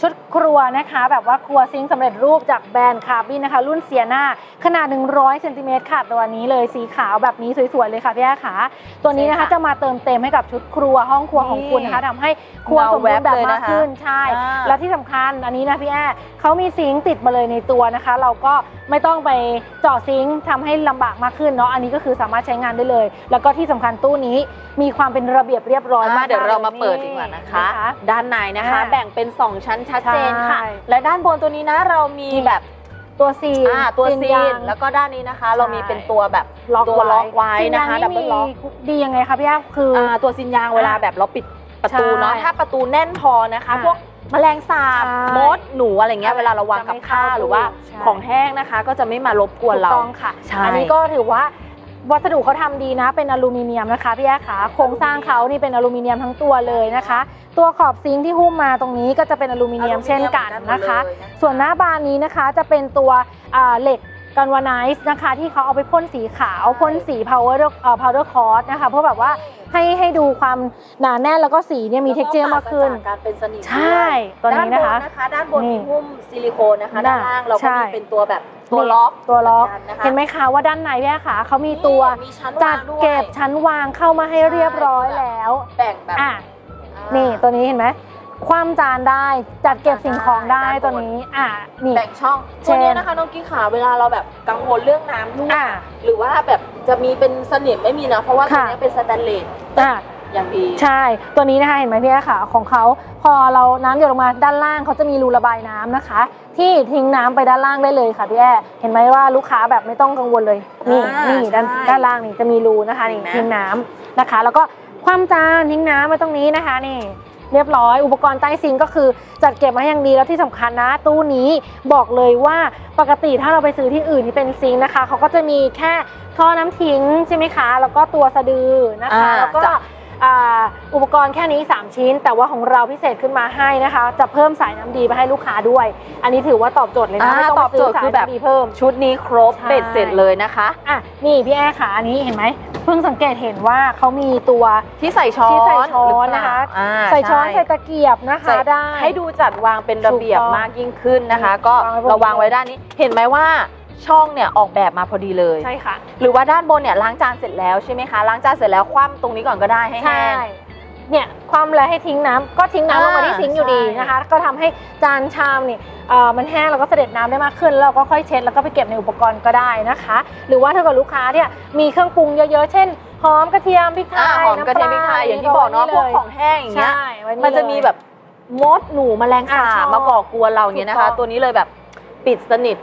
ชุดครัวนะคะ แบบว่าครัวซิงค์สำเร็จรูปจากแบรนด์คาร์บินนะคะ รุ่นเซียนาขนาด 100เซนติเมตรค่ะตัวนี้เลยสีขาวแบบนี้สวย ๆ เลยค่ะพี่แอ้ขาตัวนี้นะคะใช่ค่ะจะมาเติมเต็มให้กับชุดครัวห้องครัวของคุณนะคะทำให้ครัวสมบูรณ์แบบมากขึ้นใช่อ่าและที่สำคัญอันนี้นะพี่แอ้เขามีซิงค์ติดมาเลยในตัวนะคะ เราก็ไม่ต้องไปเจาะซิงค์ทำให้ลำบากมากขึ้นเนาะอันนี้ก็คือสามารถใช้งานได้เลย แล้วก็ที่สำคัญตู้นี้มีความเป็นระเบียบเรียบร้อยมากๆเดี๋ยวเรามาลเปิดดีกว่านะคะ ด้านในนะคะอ่าแบ่งเป็น 2 ชั้นชัดเจนค่ะใช่และด้านบนตัวนี้นะเรามีนี่แบบตัวซีนอ่าตัวซียานงแล้วก็ด้านนี้นะคะ เรามีเป็นตัวแบบล็อกตัวล็อกไว้ซียางนะคะดับเบิลล็อกมีดียังไงคะพี่แอ้คืออ่าตัวซินยางเวลาแบบเราปิดประตูเนาะใช่ถ้าประตูแน่นพอนะคะอ่าพวกแมลงสาบใช่มดหนูอะไรเงี้ยเวลาเราวางกับข้าวหรือว่าใช่ของแห้งนะคะ ก็จะไม่มารบกวนเราถูต้องค่ะใช่อันี้ก็ถือว่า วัสดุเขาทำดีนะ เป็นอลูมิเนียมนะคะพี่แอ๊ขาโครงสร้างเขานี่เป็นอลูมิเนียมทั้งตัวเลยนะคะ ตัวขอบซิงค์ที่หุ้มมาตรงนี้ก็จะเป็นอลูมิเนียมเช่นกันนะคะ ส่วนหน้าบานนี้นะคะจะเป็นตัวอ่าเหล็กกันวาไนซ์นะคะที่เขาเอาไปพ่นสีขาวพ่นสี power เอ่อ powder coat นะคะเพื่อแบบว่าให้ให้ดูความหนาแน่นแล้วก็สีเนี่ยมี texture มากขึ้นแล้วก็ปราศจากการเป็นสนิมใช่ตัวนี้นะคะด้านบนนะคะด้านบนนี่มีหุ้มซิลิโคนนะคะด้านล่างเราใช่ก็มีเป็นตัวแบบ ตัวล็อกตัวล็อกมืนนนะคะเห็นไหมคะว่าด้านในพี่แอ๊ขาเขามีตัวมีชั้นจัวาดงด้วยเก็บชั้นวางเข้ามาให้เรียบร้อยแล้วแบ่งแบบอะอ่านี่ตัวนี้เห็นไหมคว่ำจานได้จัดเก็บสิ่งของได้ด้านบนตัวนี้อะนี่แบ่งช่องเช่ตัวนเนี้ยนะคะน้องกิ๊กขาเวลาเราแบบกังวลเรื่องน้ำรั่วอะหรือว่าแบบจะมีเป็นสนิมไม่มีนะเพราะว่าตัวค่ะเนี้ยเป็นสแตนเลส อะอย่างดีใช่ ตัวนี้นะคะเห็นไหมพี่แอ๊ขาของเขาพอเราน้ำหยดลงมาด้านล่างเขาจะมีรูระบายน้ำนะคะ ที่ทิ้งน้ำไปด้านล่างได้เลยค่ะพี่แอ๊เห็นไหมว่าลูกค้าแบบไม่ต้องกังวลเลยนี่อ่านี่นี่ด้านใช่ด้านล่างนี่จะมีรูนะคะนี่เห็นไหม ทิ้งน้ำนะคะ แล้วก็คว่ำจานทิ้งน้ำไว้ตรงนี้นะคะนี่ เรียบร้อยอุปกรณ์ใต้ซิงก์ก็คือจัดเก็บมาให้อย่างดีแล้วที่สำคัญนะ ตู้นี้บอกเลยว่าปกติถ้าเราไปซื้อที่อื่นที่เป็นซิงค์นะคะเขาก็จะมีแค่ท่อน้ำทิ้งใช่ไหมคะ แล้วก็ตัวสะดือนะคะ อ่าแล้วก็จ้ะ อ่าอุปกรณ์แค่นี้ 3 ชิ้น แต่ว่าของเราพิเศษขึ้นมาให้นะคะ จะเพิ่มสายน้ำดีไปให้ลูกค้าด้วย อันนี้ถือว่าตอบโจทย์เลยนะอ่าไม่ต้องตอบไปซื้โจอทย์สายคือแบบน้ำดีเพิ่มชุดนี้ครบใช่เบ็ดเสร็จเลยนะคะอะนี่พี่แอร์ขาอันนี้เห็นไหมเพิ่งสังเกตเห็นว่าเขามีตัวที่ใส่ช้อนที่ใส่ช้อนหรืเปล่านะคะอ่าใส่ช้อนช่ใส่ตะเกียบนะคะใส่ได้ให้ดูจัดวางเป็นระเบียบถูกต้องมากยิ่งขึ้นนะคะ ก็วางไว้บนระวางไว้ด้านนี้เห็นไหมว่า ช่องเนี่ยออกแบบมาพอดีเลย ใช่ค่ะ หรือว่าด้านบนเนี่ยล้างจานเสร็จแล้วใช่ไหมคะล้างจานเสร็จแล้วคว่ำตรงนี้ก่อนก็ได้ให้ใช่แห้งเนี่ยความแล้วให้ทิ้งน้ำก็ทิ้งน้ำลงมาอ่าที่ซิงค์อยู่ดีใช่นะคะ ก็ทำให้จานชามเนี่ยเอ่อมันแห้งแล้วก็เสด็จน้ำได้มากขึ้นแล้วเราก็ค่อยเช็ดแล้วก็ไปเก็บในอุปกรณ์ก็ได้นะคะ หรือว่าถ้าเกิดลูกค้าเนี่ยมีเครื่องปรุงเยอะๆ เช่นหอมกระเทียมพริกไทอ่ายหอมกระเทียมพริกไทยอย่างที่บอกเนาะพวกของแห้งอย่างเงี้ย ใช่ไว้มันจะมีเลยแบบมดหนูแมลงสาอ่าชบอบมาก่อกวนเราอย่างเงี้ยนะถูกต้คะ อง ตัวนี้เลยแบบปิดสนิท